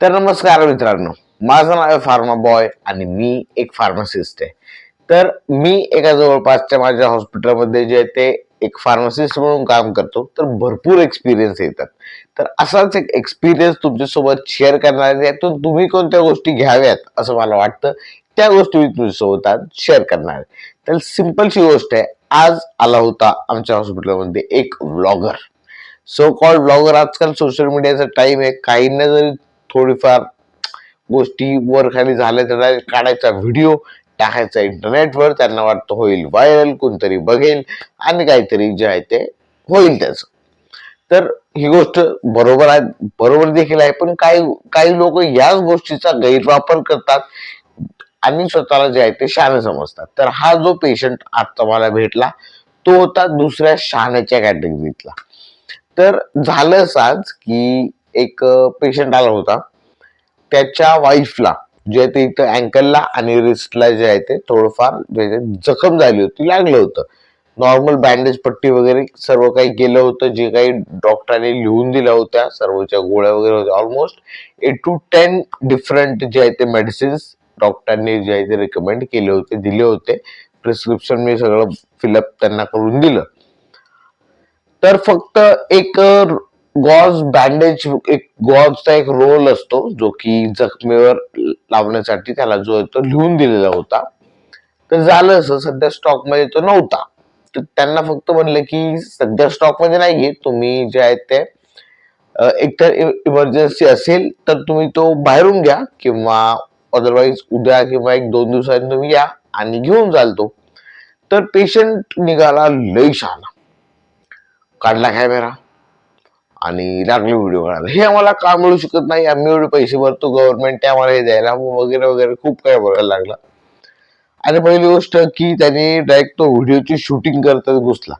तर नमस्कार मित्रांनो माझं नाव आहे फार्मा बॉय आणि मी एक फार्मासिस्ट आहे. तर मी एका जवळपासच्या माझ्या हॉस्पिटलमध्ये जे आहे ते एक फार्मासिस्ट म्हणून काम करतो तर भरपूर एक्सपिरियन्स येतात. तर असाच एक एक्सपिरियन्स तुमच्यासोबत शेअर करणार आहे तर तुम्ही कोणत्या गोष्टी घ्याव्यात असं मला वाटतं त्या गोष्टी मी तुमच्यासोबत आज शेअर करणार आहे. तर सिम्पलशी गोष्ट आहे आज आला होता आमच्या हॉस्पिटलमध्ये एक व्लॉगर सो कॉल्ड ब्लॉगर आजकाल सोशल मीडियाचा टाइम आहे काहींना जरी थोडीफार गोष्टी वर खाली झाल्या तर काढायचा व्हिडिओ टाकायचा इंटरनेटवर त्यांना वाटतं होईल व्हायरल कोणतरी बघेल आणि काहीतरी जे आहे ते होईल त्याचं. तर ही गोष्ट बरोबर आहे बरोबर देखील आहे पण काही काही लोक याच गोष्टीचा गैरवापर करतात आणि स्वतःला जे आहे ते शहाणे समजतात. तर हा जो पेशंट आता मला भेटला तो होता दुसऱ्या शहाण्याच्या कॅटेगरीतला तर झालं साज की एक पेशंट आला होता. त्याच्या वाईफला जे ते इथं अँकलला आणि रिस्टला जे आहे ते थोडंफार जे जखम झाली होती लागलं होतं. नॉर्मल बँडेज पट्टी वगैरे सर्व काही केलं होतं जे काही डॉक्टरांनी लिहून दिल्या होत्या सर्वच्या गोळ्या वगैरे होत्या. Almost eight to ten different जे आहे ते मेडिसिन्स डॉक्टरांनी जे आहे ते रिकमेंड केले होते दिले होते. प्रिस्क्रिप्शन मी सगळं फिलअप त्यांना करून दिलं. तर फक्त एक गॉज बँडेज एक गॉजचा एक रोल असतो जो की जखमेवर लावण्यासाठी त्याला जो आहे तो लिहून दिलेला होता. तर झालं असं सध्या स्टॉकमध्ये तो नव्हता. तर त्यांना फक्त म्हणलं की सध्या स्टॉकमध्ये नाहीये तुम्ही जे आहे ते एकतर इमर्जन्सी असेल तर तुम्ही तो बाहेरून घ्या किंवा अदरवाईज उद्या किंवा एक दोन दिवसांनी तुम्ही या आणि घेऊन जाल तो. तर पेशंट निघाला लई शहाणा. काढला कॅमेरा आणि लागले व्हिडिओ काढायला. हे आम्हाला का मिळू शकत नाही? आम्ही एवढे पैसे भरतो गव्हर्नमेंट आम्हाला हे द्यायला. वगैरे वगैरे खूप काय बघायला लागला. आणि पहिली गोष्ट की त्याने डायरेक्ट तो व्हिडिओची शूटिंग करतच घुसला.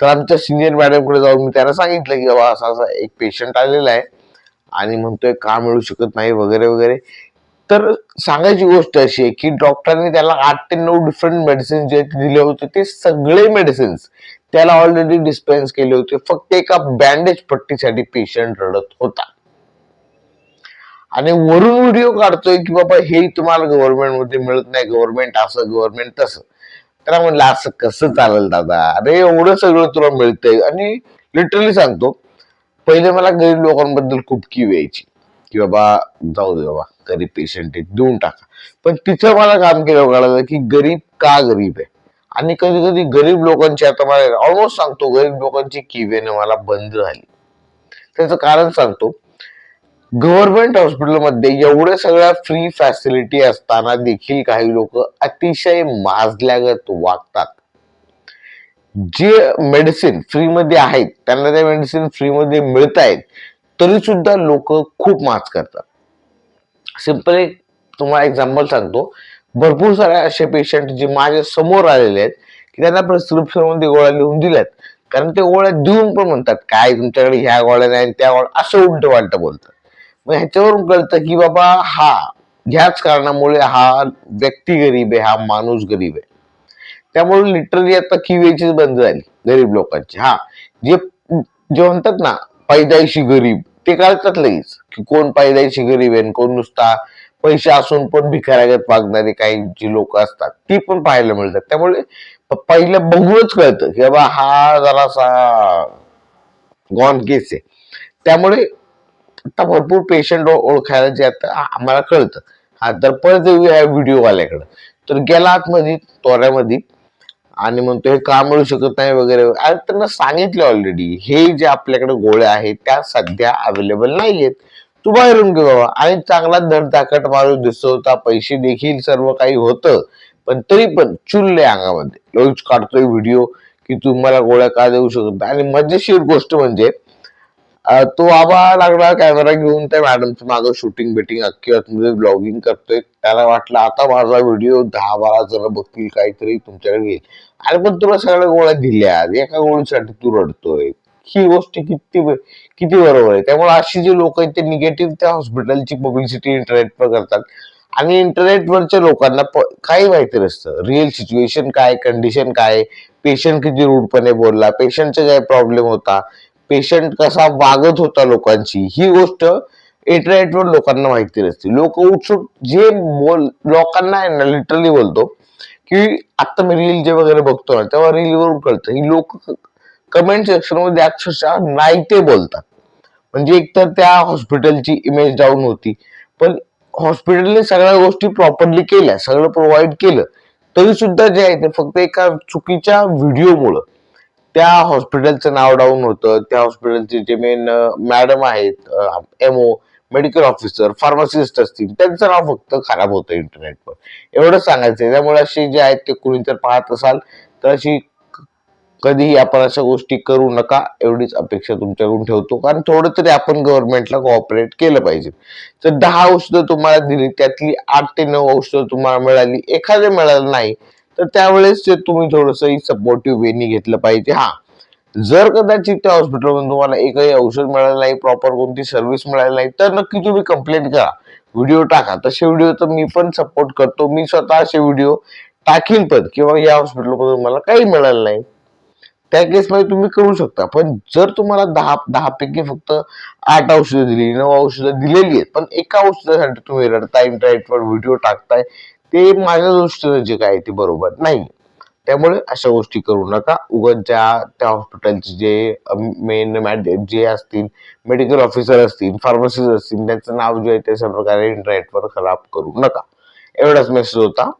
तर आमच्या सिनियर मॅडमकडे जाऊन मी त्यांना सांगितलं की बाबा असा असा एक पेशंट आलेला आहे आणि म्हणतोय का मिळू शकत नाही वगैरे वगैरे. तर सांगायची गोष्ट अशी आहे की डॉक्टरांनी त्याला आठ ते नऊ डिफरंट मेडिसिन जे दिले होते ते सगळे मेडिसिन्स त्याला ऑलरेडी डिस्पेन्स केले होते. फक्त एका बँडेज पट्टीसाठी पेशंट रडत होता. आणि वरून व्हिडिओ काढतोय की बाबा हे तुम्हाला गव्हर्नमेंटमध्ये मिळत नाही. गव्हर्नमेंट असं गव्हर्नमेंट तसं. त्याला म्हणलं असं कसं चालेल दादा? अरे एवढं सगळं तुला मिळतंय. आणि लिटरली सांगतो पहिले मला गरीब लोकांबद्दल खूप कीव यायची. की बाबा जाऊ दे बाबा गरीब पेशंट आहे देऊन टाका. पण तिथं मला काम केलं कळालं की गरीब का गरीब आहे? आणि कधी कधी गरीब लोकांची आता मला ऑलमोस्ट सांगतो गरीब लोकांची किवेने मला बंद झाली. त्याचं कारण सांगतो गव्हर्नमेंट हॉस्पिटलमध्ये एवढ्या सगळ्या फ्री फॅसिलिटी असताना देखील काही लोक अतिशय माजल्यागत वागतात. जे मेडिसिन फ्रीमध्ये आहेत त्यांना त्या मेडिसिन फ्रीमध्ये मिळत आहेत तरी सुद्धा लोक खूप माज करतात. सिंपल एक तुम्हाला एक्झाम्पल सांगतो भरपूर सारे असे पेशंट जे माझ्यासमोर आलेले आहेत की त्यांना प्रिस्क्रिप्शनमध्ये गोळ्या लिहून दिल्यात. कारण ते गोळ्या देऊन पण म्हणतात काय तुमच्याकडे ह्या गोळ्या नाही त्या गोळ्या असं उलट वालट बोलतात. मग ह्याच्यावरून कळतं की बाबा हा ह्याच कारणामुळे हा व्यक्ती गरीब आहे हा माणूस गरीब आहे. त्यामुळे लिटरली आता किवेचीच बंद झाली गरीब लोकांची. हा जे जे म्हणतात ना पैदायशी गरीब ते कळतात लगेच की कोण पैदायशी गरीब आहे आणि कोण नुसता पैसे असून पण भिकाऱ्यागत वागणारी काही जी लोक असतात ती पण पाहायला मिळतात. त्यामुळे पहिलं बघूनच कळतं की बाबा हा जरासा गॉन केस आहे. त्यामुळे आता भरपूर पेशंट ओळखायला जे आता आम्हाला कळतं. हा तर परत येऊ या व्हिडिओ वाल्याकडं तर गेला आतमध्ये तोऱ्यामध्ये आणि म्हणतो हे का मिळू शकत नाही? वगैरे. अरे त्यांना सांगितलं ऑलरेडी हे जे आपल्याकडे गोळ्या आहेत त्या सध्या अवेलेबल नाही आहेत तू बाहेरून घे बाबा. आणि चांगला धडधाकट माणूस दिसत होता पैसे देखील सर्व काही होतं पण तरी पण चुलले अंगामध्ये. लोच काढतोय व्हिडिओ की तुम्हाला गोळ्या का देऊ शकत नाही. आणि मजेशीर गोष्ट म्हणजे तो आबा लागला कॅमेरा घेऊन त्या मॅडमचं मागं शूटिंग बिटिंग अख्खी मध्ये ब्लॉगिंग करतोय. त्याला वाटलं आता माझा व्हिडिओ दहा बारा जण बघतील काहीतरी तुमच्याकडे घेईल आणि पण तुला सगळ्या गोळ्या दिल्या. एका गोळीसाठी तू रडतोय. ही गोष्ट किती किती बरोबर आहे. त्यामुळे अशी जी लोक आहेत ते निगेटिव्ह त्या हॉस्पिटलची पब्लिसिटी इंटरनेटवर करतात. आणि इंटरनेटवरच्या लोकांना प- काही माहिती नसतं. रिअल सिच्युएशन काय कंडिशन काय? पेशंट किती रूडपणे बोलला? पेशंटचा काय प्रॉब्लेम होता? पेशंट कसा वागत होता लोकांची ही गोष्ट इंटरनेटवर लोकांना माहिती नसते. लोक उत्सुक जे बोल लोकांना लिटरली बोलतो की आता मी रील जे वगैरे बघतो ना तेव्हा रील वरून कळतं. ही लोक कमेंट सेक्शनमध्ये अक्षरशः नाही ते बोलतात. म्हणजे एकतर त्या हॉस्पिटलची इमेज डाऊन होती. पण हॉस्पिटलने सगळ्या गोष्टी प्रॉपरली केल्या सगळं प्रोव्हाइड केलं तरी सुद्धा जे आहे ते फक्त एका चुकीच्या व्हिडिओमुळं त्या हॉस्पिटलचं नाव डाऊन होतं त्या हॉस्पिटलचे जे मेन मॅडम आहेत एमओ मेडिकल ऑफिसर फार्मासिस्ट असतील त्यांचं नाव फक्त खराब होतं इंटरनेटवर एवढं सांगायचं त्यामुळे असे जे आहेत ते कुणी जर पाहत असाल तर अशी कधीही आपण अशा गोष्टी करू नका एवढीच अपेक्षा तुमच्याकडून ठेवतो. कारण थोडं तरी आपण गव्हर्नमेंटला कोऑपरेट केलं पाहिजे. तर दहा औषधं तुम्हाला दिली त्यातली आठ ते नऊ औषधं तुम्हाला मिळाली एखादे मिळालं नाही तर त्यावेळेस ते तुम्ही थोडस सपोर्टिव्ह वेनी घेतलं पाहिजे. हा जर कदाचित त्या हॉस्पिटलमधून तुम्हाला एकही औषध मिळालं नाही प्रॉपर कोणती सर्व्हिस मिळाली नाही तर नक्की तुम्ही कंप्लेंट करा. व्हिडिओ टाका. तसे व्हिडिओ तर मी पण सपोर्ट करतो. मी स्वतः असे व्हिडिओ टाकीन पण किंवा या हॉस्पिटलमधून मला काही मिळालं नाही. त्या केसमध्ये तुम्ही करू शकता. पण जर तुम्हाला दहा दहापैकी फक्त आठ औषधं दिली नऊ औषधं दिलेली आहेत पण एका औषधासाठी तुम्ही रडताय इंटरनेटवर व्हिडिओ टाकताय ते माझ्या दृष्टीनं जे काय ते बरोबर नाही. त्यामुळे अशा गोष्टी करू नका. उगाच ज्या त्या हॉस्पिटलचे जे मेन जे असतील मेडिकल ऑफिसर असतील फार्मसिस्ट असतील त्यांचं नाव जे आहे त्याच्या प्रकारे इंटरनेटवर खराब करू नका. एवढाच मेसेज होता.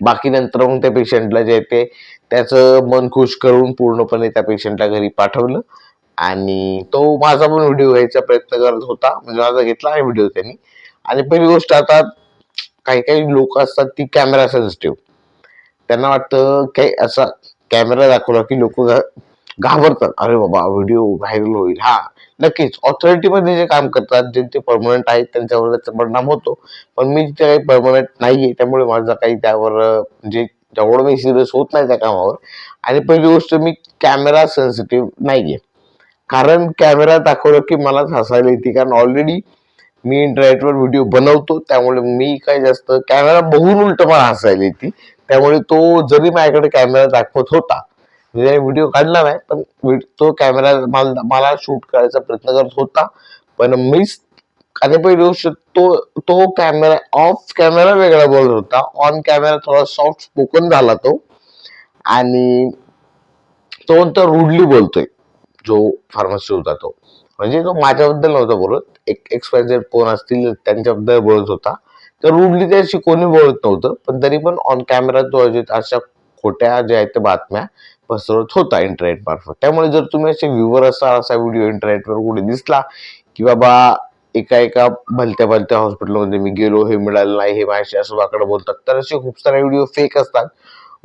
बाकी नंतर मग त्या पेशंटला जे आहे ते त्याचं मन खुश करून पूर्णपणे त्या पेशंटला घरी पाठवलं. आणि तो माझा पण व्हिडिओ घ्यायचा प्रयत्न करत होता. म्हणजे माझा घेतला आहे व्हिडिओ त्यांनी. आणि पहिली गोष्ट आता काही काही लोक असतात ती कॅमेरा सेन्सिटिव्ह त्यांना वाटतं काही असा कॅमेरा दाखवला की लोक घाबरतात. अरे बाबा व्हिडिओ व्हायरल होईल. हा नक्कीच. ऑथॉरिटीमध्ये जे काम करतात जे ते परमनंट आहेत त्यांच्यावर त्याचा परिणाम होतो. पण मी तिथे काही परमनंट आहे त्यामुळे माझा काही त्यावर म्हणजे तेवढं मी सिरियस होत नाही त्या कामावर. आणि पहिली गोष्ट मी कॅमेरा सेन्सिटिव्ह नाहीये. कारण कॅमेरा दाखवलं की मलाच हसायला येते. कारण ऑलरेडी मी इंटरनेटवर व्हिडिओ बनवतो. त्यामुळे मी काय जास्त कॅमेरा बघून उलट मला हसायला येते. त्यामुळे तो जरी माझ्याकडे कॅमेरा दाखवत होता व्हिडिओ काढला नाही पण तो कॅमेरा मला मला शूट करायचा प्रयत्न करत होता. पण मीच आणि पहिली गोष्ट तो तो कॅमेरा ऑफ कॅमेरा वेगळा बोलत होता. ऑन कॅमेरा थोडा सॉफ्ट स्पोकन झाला तो. आणि तो तर रुडली बोलतोय जो फार्मसी होता तो. म्हणजे तो माझ्याबद्दल नव्हता बोलत. एक एक्सपायझेड फोन असतील त्यांच्याबद्दल बोलत होता. तर रुडली त्याशी कोणी बोलत नव्हतं. पण तरी पण ऑन कॅमेरा तो अजित अशा खोट्या ज्या आहेत त्या बातम्या पसरवत होता इंटरनेट मार्फत. त्यामुळे जर तुम्ही असे व्ह्युअर असाल असा व्हिडिओ इंटरनेटवर कुठे दिसला की बाबा एका एका भलत्या भलत्या हॉस्पिटलमध्ये मी गेलो हे मिळालं नाही हे माझ्याशी असं वाकडं बोलतात. तर असे खूप सारे व्हिडिओ फेक असतात.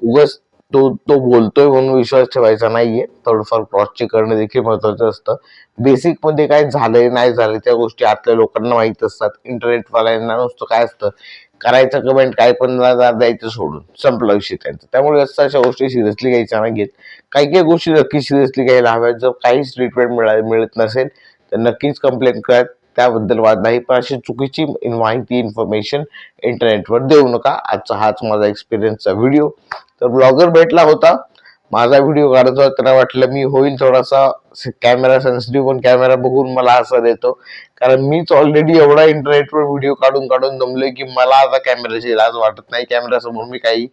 उगाच तो तो बोलतोय म्हणून विश्वास ठेवायचा नाहीये. थोडंफार क्रॉस चेक करणं देखील महत्वाचं असतं. बेसिकमध्ये काय झालंय नाही झालंय त्या गोष्टी आतल्या लोकांना माहीत असतात. इंटरनेट वाल्यांना नुसतं काय असतं? करायचं कमेंट काय पण द्यायचं सोडून. संपला विषय त्यांचा. त्यामुळे असं अशा गोष्टी सिरियसली घ्यायच्या नाही घेत काही काही गोष्टी नक्की सिरियसली घ्यायला हव्यात. जर काहीच ट्रीटमेंट मिळा मिळत नसेल तर नक्कीच कंप्लेंट करा. त्याबद्दल वाद नाही पण अशी चुकीची माहिती इन्फॉर्मेशन इंटरनेटवर देऊ नका. आजचा हाच माझा एक्सपिरियन्सचा व्हिडिओ तर ब्लॉगर भेटला होता. माझा व्हिडिओ काढत होता. त्याला वाटलं मी होईल थोडासा कॅमेरा सेन्सिटिव्ह पण कॅमेरा बघून मला असा देतो कारण मीच ऑलरेडी एवढा इंटरनेटवर व्हिडिओ काढून काढून दमलोय की मला आता कॅमेऱ्याची लाज वाटत नाही. कॅमेरा समोर मी काही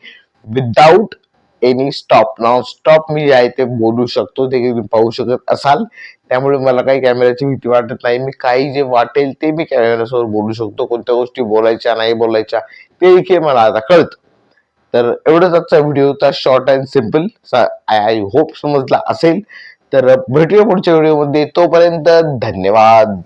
without any stop non stop मी जे आहे ते बोलू शकतो ते तुम्ही पाहू शकत असाल. त्यामुळे मला काही कॅमेऱ्याची भीती वाटत नाही. मी काही जे वाटेल ते मी कॅमेऱ्यासमोर बोलू शकतो. कोणत्या गोष्टी बोलायच्या नाही बोलायच्या ते इथे मला आता कळतं. तर एवढंच आजचा व्हिडिओ होता short and simple I I hope समजला असेल. तर भेटूया पुढच्या व्हिडिओमध्ये तोपर्यंत धन्यवाद.